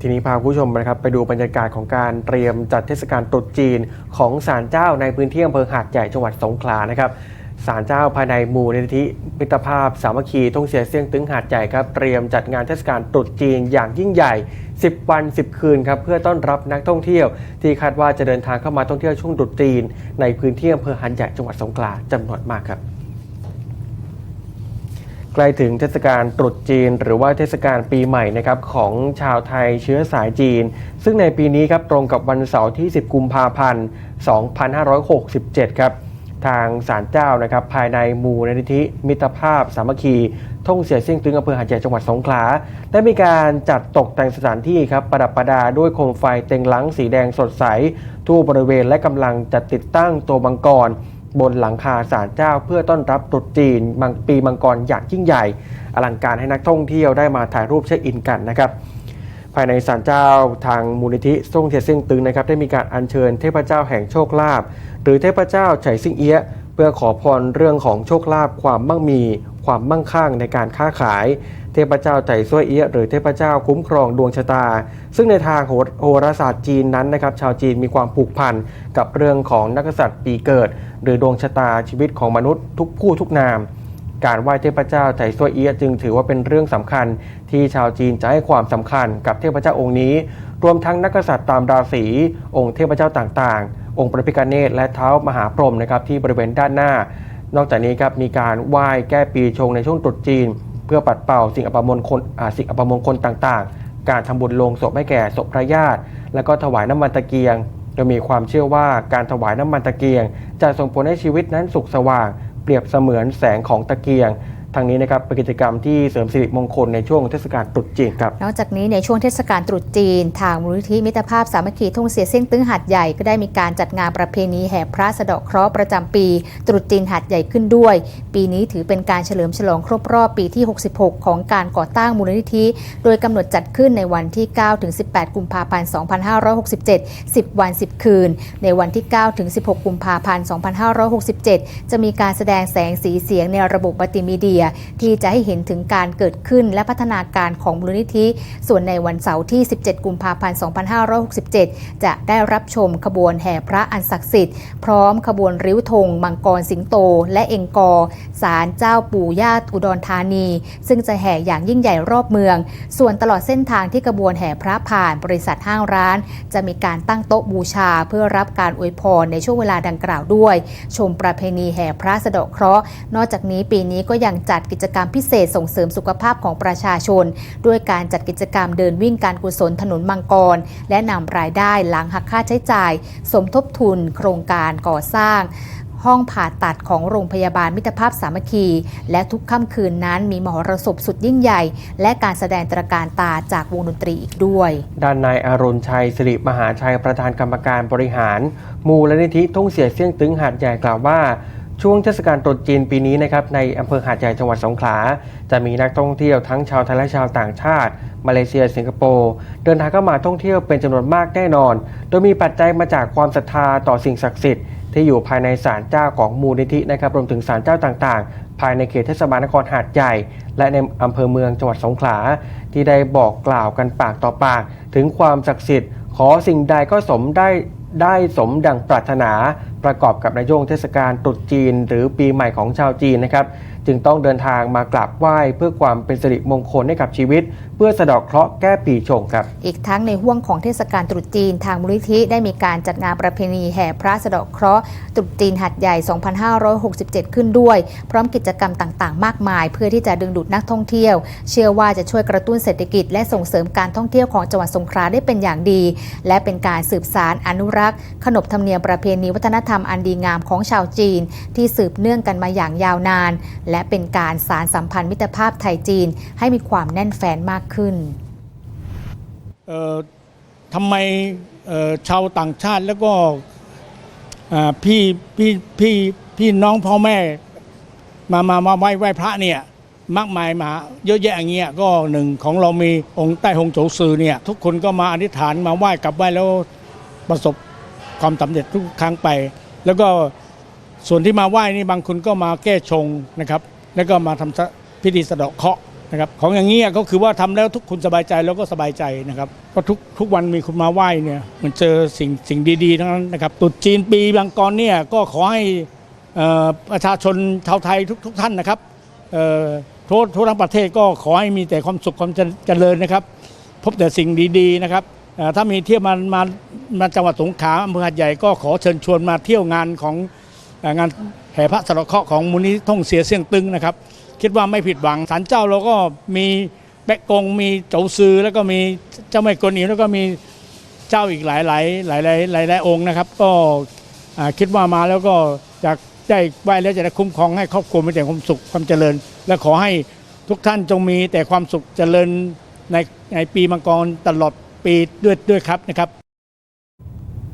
ทีนี้พาผู้ชมนะครับไปดูบรรยากาศของการเตรียมจัดเทศกาลตรุษจีนของศาลเจ้าในพื้นที่อำเภอหาดใหญ่จังหวัดสงขลานะครับศาลเจ้าภายในหมู่นิธิมิตรภาพสามัคคีทงเสียเสียงตึงหาดใหญ่ครับเตรียมจัดงานเทศกาลตรุษจีนอย่างยิ่งใหญ่ 10 วัน 10 คืนครับเพื่อต้อนรับนักท่องเที่ยว ที่คาดว่าจะเดินทางเข้ามาท่องเที่ยวช่วงตรุษจีน ในพื้นที่อำเภอหาดใหญ่จังหวัดสงขลาจำนวนมากครับ ใกล้ถึงเทศกาลตรุษจีน หรือว่าเทศกาลปีใหม่นะครับของชาวไทยเชื้อสายจีน ซึ่งในปีนี้ครับตรงกับวันเสาร์ที่ 10 กุมภาพันธ์ 2567 ครับทางศาลเจ้านะครับภายในหมู่นิธิมิตรภาพสามัคคีท่งเสียเสี่ยงตึงอำเภอหาดใหญ่จังหวัดสงขลาได้มีการจัดตกแต่งสถานที่ครับประดับประดาด้วยโคมไฟเต็งหลังสีแดงสดใส ทั่วบริเวณและกำลังจัดติดตั้งตัวมังกร บนหลังคาศาลเจ้า เพื่อต้อนรับตรุษจีนมังปีมังกรอย่างยิ่งใหญ่ อลังการให้นักท่องเที่ยวได้มาถ่ายรูปเช็คอินกันนะครับภายในศาลเจ้าทางมูลนิธิส่งเทียซิงตึงนะครับได้มีการอัญเชิญเทพเจ้าแห่งโชคลาภหรือเทพเจ้าไฉซิงเอี้ยะเพื่อขอพรเรื่องของโชคลาภความมั่งมี ความมั่งคั่งในการค้าขาย เทพเจ้าไฉซวยเอี้ยหรือเทพเจ้าคุ้มครองดวงชะตา ซึ่งในทางโหราศาสตร์จีนนั้นนะครับชาวจีนมีความผูกพันกับเรื่องของนักษัตริย์ปีเกิด หรือดวงชะตาชีวิตของมนุษย์ทุกผู้ทุกนามการไหว้เทพเจ้าไถซัวเอียจึงถือว่าเป็นเรื่องสำคัญ ที่ชาวจีนจะให้ความสำคัญกับเทพเจ้าองค์นี้ รวมทั้งนักษัตริย์ตามราศีองค์เทพเจ้าต่างๆ องค์พระพิฆเนศและเท้ามหาพรหมนะครับที่บริเวณด้านหน้า นอกจากนี้ครับมีการไหว้แก้ปีชงในช่วงตรุษจีน พื่อปัดเป่าสิ่งอัปมงคลสิ่งอัปมงคลต่างๆ การทำบุญลงศพให้แก่ศพพระญาติ และก็ถวายน้ำมันตะเกียงโดยมีความเชื่อว่าการถวายน้ำมันตะเกียง จะส่งผลให้ชีวิตนั้นสุขสว่าง เปรียบเสมือนแสงของตะเกียง ทางนี้นะครับเป็นกิจกรรมที่เสริมสิริมงคลในช่วงเทศกาลตรุษจีนครับนอกจากนี้ในช่วงเทศกาลตรุษจีน ทางมูลนิธิมิตรภาพสามัคคีทุ่งเสียเส้งตึ้งหัดใหญ่ก็ได้มีการจัดงานประเพณีแห่พระสะเดาะเคราะห์ประจำปี ตรุษจีนหัดใหญ่ขึ้นด้วย ปีนี้ถือเป็นการเฉลิมฉลองครบรอบปีที่ 66 ของการก่อตั้งมูลนิธิ โดยกำหนดจัดขึ้นในวันที่9ถึง18 กุมภาพันธ์ 2567 10 วัน 10 คืน ในวันที่9ถึง16 กุมภาพันธ์ 2567 จะมีการแสดงแสงสีเสียงในระบบมัลติมีเดียที่จะให้เห็นถึงการเกิดขึ้นและพัฒนาการของมูลนิธิ ส่วนในวันเสาร์ที่ 17 กุมภาพันธ์ 2567 จะได้รับชมขบวนแห่พระอันศักดิ์สิทธิ์ พร้อมขบวนริ้วธงมังกรสิงโต และเองกอศาลเจ้าปู่ย่าอุดรธานี ซึ่งจะแห่อย่างยิ่งใหญ่รอบเมือง ส่วนตลอดเส้นทางที่ขบวนแห่พระผ่านบริษัทห้างร้าน จะมีการตั้งโต๊ะบูชาเพื่อรับการอวยพรในช่วงเวลาดังกล่าวด้วย ชมประเพณีแห่พระสะเดาะเคราะห์ นอกจากนี้ปีนี้ก็ยังจัดกิจกรรมพิเศษส่งเสริมสุขภาพของประชาชน ด้วยการจัดกิจกรรมเดินวิ่งการกุศลถนนมังกร และนำรายได้หลังหักค่าใช้จ่าย สมทบทุน โครงการก่อสร้างห้องผ่าตัดของโรงพยาบาลมิตรภาพสามัคคี และทุกค่ำคืนนั้นมีมหรสพสุดยิ่งใหญ่ และการแสดงตระการตาจากวงดนตรีอีกด้วย ด้านนายอารุณชัยสิริมหาชัยประธานกรรมการบริหาร มูลนิธิทุ่งเสียเสี่ยงตึงหาดใหญ่กล่าวว่า ช่วงเทศกาลตรุษจีนปีนี้นะครับในอำเภอหาดใหญ่จังหวัดสงขลา จะมีนักท่องเที่ยวทั้งชาวไทยและชาวต่างชาติ มาเลเซีย สิงคโปร์เดินทางเข้ามาท่องเที่ยวเป็นจำนวนมากแน่นอน โดยมีปัจจัยมาจากความศรัทธาต่อสิ่งศักดิ์สิทธิ์ที่อยู่ภายในศาลเจ้าของมูลนิธินะครับรวมถึงศาลเจ้าต่างๆ ภายในเขตเทศบาลนครหาดใหญ่ และในอำเภอเมืองจังหวัดสงขลา ที่ได้บอกกล่าวกันปากต่อปาก ถึงความศักดิ์สิทธิ์ขอสิ่งใดก็สมได้ ได้สมดังปรารถนาประกอบกับในช่วงเทศกาลตรุษจีน หรือปีใหม่ของชาวจีนนะครับ จึงต้องเดินทางมากราบไหว้เพื่อความเป็นสิริมงคลให้กับชีวิต เพื่อสะเดอกเคราะห์แก้ปีชงครับ อีกทั้งในห่วงของเทศกาลตรุษจีนทางมูลนิธิได้มีการจัดงานประเพณีแห่พระสะเดาะเคราะห์ตรุษจีนหัดใหญ่ 2567 ขึ้นด้วย พร้อมกิจกรรมต่างๆ มากมาย เพื่อที่จะดึงดูดนักท่องเที่ยว เชื่อว่าจะช่วยกระตุ้นเศรษฐกิจ และส่งเสริมการท่องเที่ยวของจังหวัดสงขลาได้เป็นอย่างดี และเป็นการสืบสารอนุรักษ์ ขนบธรรมเนียมประเพณีวัฒนธรรมอันดีงามของชาวจีน ที่สืบเนื่องกันมาอย่างยาวนาน และเป็นการสารสัมพันธ์มิตรภาพไทยจีน ให้มีความแน่นแฟ้นมากขึ้นทำไมชาวต่างชาติแล้วก็พี่พี่พี่พี่น้องพ่อแม่มามามาไหว้ไหว้พระเนี่ยมากมายมาเยอะแยะอย่างเงี้ยก็หนึ่งของเรามีองค์ใต้หงโจซือเนี่ยทุกคนก็มาอธิษฐานมาไหว้กลับไหว้แล้วประสบความสำเร็จทุกครั้งไป แล้วก็ ส่วนที่มาไหว้นี่บางคนก็มาแก้ชงนะครับ แล้วก็มาทำสะพิธีสะเดาะเคราะห์นะครับ ของอย่างนี้ก็คือว่าทำแล้วทุกคนสบายใจแล้วก็สบายใจนะครับก็ทุกทุกวันมีคนมาไหว้เนี่ยมันเจอสิ่งสิ่งดีๆทั้งนั้นนะครับตรุษจีนปีบางกรเนี่ยก็ขอให้อ่อประชาชนชาวไทยทุกทุกท่านนะครับทั่วทั่วทั้งประเทศก็ขอให้มีแต่ความสุขความเจริญนะครับ พบแต่สิ่งดีๆนะครับถ้ามีเที่ยวมามามาจังหวัดสงขลาอำเภอหาดใหญ่ก็ขอเชิญชวนมาเที่ยวงานของ งานแห่พระสะเดาะเคราะห์ของมูลนิธิท่องเสียเสี่ยงตึงนะครับ คิดว่าไม่ผิดหวังศาลเจ้าเราก็มีแปะกงมีเจ้าซือแล้วก็มีเจ้าแม่กวนอิมแล้วก็มีเจ้าอีกหลายหลายหลายหลายหลายหลายองค์นะครับ ก็อ่าคิดว่ามาแล้วก็จะได้ไหว้แล้วจะได้คุ้มครองให้ครอบครัวมีแต่ความสุขความเจริญ และขอให้ทุกท่านจงมีแต่ความสุขเจริญในในปีมังกรตลอดปีด้วยด้วยครับนะครับ